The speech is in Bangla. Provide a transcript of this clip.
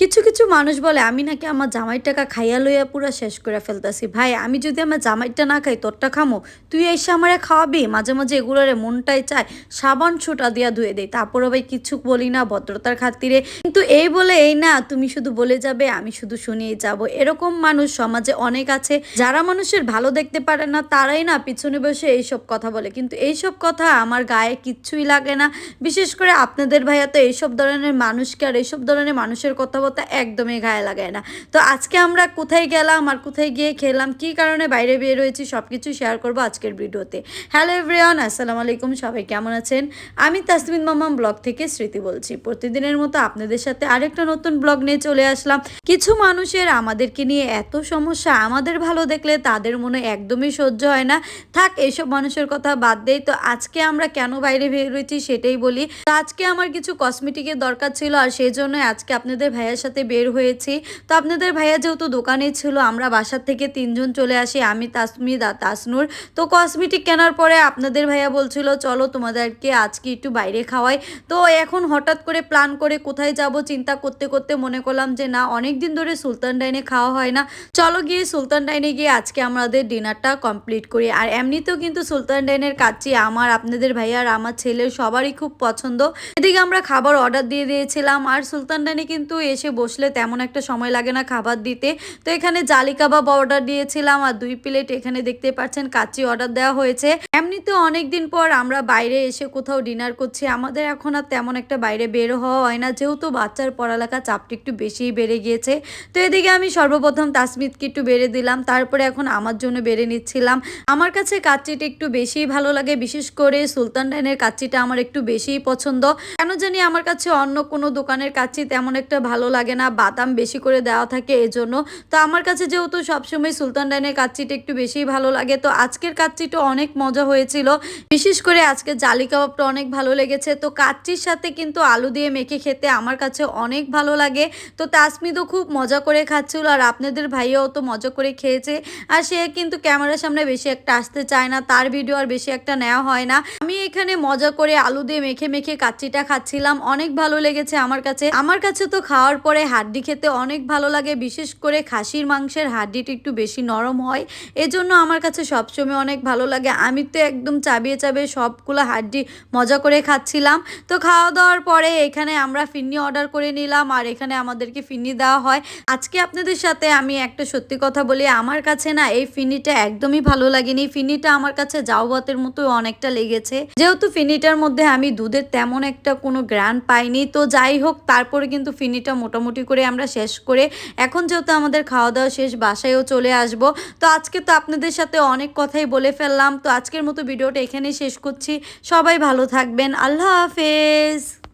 কিছু কিছু মানুষ বলে, আমি নাকি আমার জামাই টাকা খাইয়া লইয়া পুরা শেষ করে ফেলতাছি। ভাই, আমি যদি আমার জামাইটা না খাই, তোরটা খামো? তুই এসে আমারে খাওয়াবি? মাঝে মাঝে এগুলোরে মনটাই চায়, সাবান ছুটা দিয়া ধুয়ে দেয় তারপরে ভাই কিছু বলি না, ভদ্রতার খাতিরে। কিন্তু এই বলে, এই না, তুমি শুধু বলে যাবে, আমি শুধু শুনিয়ে যাব। এরকম মানুষ সমাজে অনেক আছে। যারা মানুষের ভালো দেখতে পারে না, তারাই না পিছনে বসে এইসব কথা বলে। কিন্তু এইসব কথা আমার গায়ে কিচ্ছুই লাগে না। বিশেষ করে আপনাদের ভাইয়া তো এইসব ধরনের মানুষকে আর এইসব ধরনের মানুষের কথাবার্তা একদমই গায়ে লাগায় না। তো আজকে আমরা কোথায় গেলাম আর কোথায় গিয়ে খেলাম, কি কারণে বাইরে বের হয়েছি সব কিছু শেয়ার করব আজকের ভিডিওতে। হ্যালো এভরিওয়ান আসসালামু আলাইকুম, সবাই কেমন আছেন? আমি তাসমিন মামাম ব্লগ থেকে স্মৃতি বলছি। প্রতিদিনের মতো আপনাদের সাথে আরেকটা নতুন ব্লগ নিয়ে চলে আসলাম। কিছু মানুষের আমাদেরকে নিয়ে এত সমস্যা আমাদের ভালো দেখলে তাদের মনে একদমই সহ্য হয় না। থাক এইসব মানুষের কথা বাদ দেই। তো আজকে আমরা কেন বাইরে বের হয়েছি সেটাই বলি। তো আজকে আমার কিছু কসমেটিকের দরকার ছিল আর সেই জন্য আজকে আপনাদের ভাইয়ার সাথে বের হয়েছি। তো আপনাদের ভাইয়া যেহেতু দোকানে ছিল, আমরা বাসার থেকে তিনজন চলে আসি, আমি তাসমিদ আর তাসনুর। তো কসমেটিক কেনার পরে আপনাদের ভাইয়া বলছিল, চলো তোমাদেরকে আজকে একটু বাইরে খাওয়াই। তো এখন হঠাৎ করে প্ল্যান করে কোথায় যাব চিন্তা করতে করতে মনে করলাম যে, না অনেক দিন ধরে সুলতান ডাইনে খাওয়া হয় না। চলো গিয়ে সুলতান ডাইনে গিয়ে আজকে আমাদের ডিনারটা কমপ্লিট করি। আর এমনিতেও কিন্তু সুলতান ডাইনের কাচ্চি আমার, আপনাদের ভাইয়া আর আমার ছেলের সবারই খুব পছন্দ। এদিকে আমরা খাবার অর্ডার দিয়ে দিয়েছিলাম, আর সুলতান ডাইনে কিন্তু এসে বসলে তেমন একটা সময় লাগে না খাবার দিতে। তো এখানে জালি কাবাব অর্ডার দিয়েছিলাম আর দুই প্লেট এখানে দেখতে পাচ্ছেন কাচ্চি অর্ডার দেওয়া হয়েছে। এমনিতে অনেক দিন পর আমরা বাইরে এসে কোথাও ডিনার করছি। আমাদের এখন আর তেমন একটা বাইরে বের হওয়া হয় না। যেহেতু বাচ্চার পড়ালেখা চাপটি একটু বেশিই বেড়ে গিয়েছে। তো এদিকে আমি সর্বপ্রথম তাসমিদকে একটু বেড়ে দিলাম। তারপরে এখন আমার জন্য বেড়ে নিচ্ছিলাম। আমার কাছে কাচ্চিটা একটু বেশিই ভালো লাগে। বিশেষ করে সুলতান ডাইনের কাচ্চিটা আমার একটু বেশিই পছন্দ। কেন জানি আমার কাছে অন্য কোনো দোকানের কাচ্চি তেমন একটা ভালো লাগে না, বাদাম বেশি করে দেওয়া থাকে এজন্য। তো আমার কাছে যেহেতু সবসময় সুলতান ডাইনের কাচ্চিটা একটু বেশিই ভালো লাগে, তো আজকের কাচ্চিটা অনেক মজা হয়েছিল। বিশেষ করে আজকে জালি কাবাবটা অনেক ভালো লেগেছে। তো কাচ্চির সাথে কিন্তু আলু দিয়ে মেখে খেতে আমার কাছে অনেক ভালো লাগে। তো তাসমিদও খুব মজা করে খাচ্ছিল আর আপনাদের ভাইয়াও তো মজা করে খেয়েছে। আর সে কিন্তু ক্যামেরার সামনে বেশি একটা আসতে চায় না, তার ভিডিও আর বেশি একটা নেওয়া হয় না। আমি এখানে মজা করে আলু দিয়ে মেখে মেখে কাচ্চিটা খাচ্ছিলাম, অনেক ভালো লেগেছে আমার কাছে। আমার কাছে তো খাওয়ার পরে হাড্ডি খেতে অনেক ভালো লাগে, বিশেষ করে খাসির মাংসের হাড্ডিটা একটু বেশি নরম হয়। এজন্য আমার কাছে সবসময় অনেক ভালো লাগে। আমি তো একদম চাবিয়ে চাবিয়ে সবগুলো হাড্ডি মজা করে খাচ্ছিলাম। তো খাওয়া দাওয়ার পরে এখানে আমরা ফিন্নি অর্ডার করে নিলাম আর এখানে আমাদেরকে ফিন্নি দেওয়া হয়। আজকে আপনাদের সাথে আমি একটা সত্যি কথা বলি, আমার কাছে না এই ফিনিটা একদমই ভালো লাগেনি। ফিনিটা আমার কাছে যাও ভাতের মতো অনেকটা লেগেছে। যেহেতু ফিনিটার মধ্যে আমি দুধের তেমন একটা কোনো গ্র্যান্ড পাইনি, তো যাই হোক, তারপরে কিন্তু ফিনিটা মোটামুটি করে আমরা শেষ করে এখন যেহেতু আমাদের খাওয়া দাওয়া শেষ, বাসায়ও চলে আসব। তো আজকে তো আপনাদের সাথে অনেক কথাই বলে ফেললাম। তো আজকের মতো ভিডিওটা এখানেই শেষ করছি। সবাই ভালো থাকবেন। আল্লাহ হাফেজ।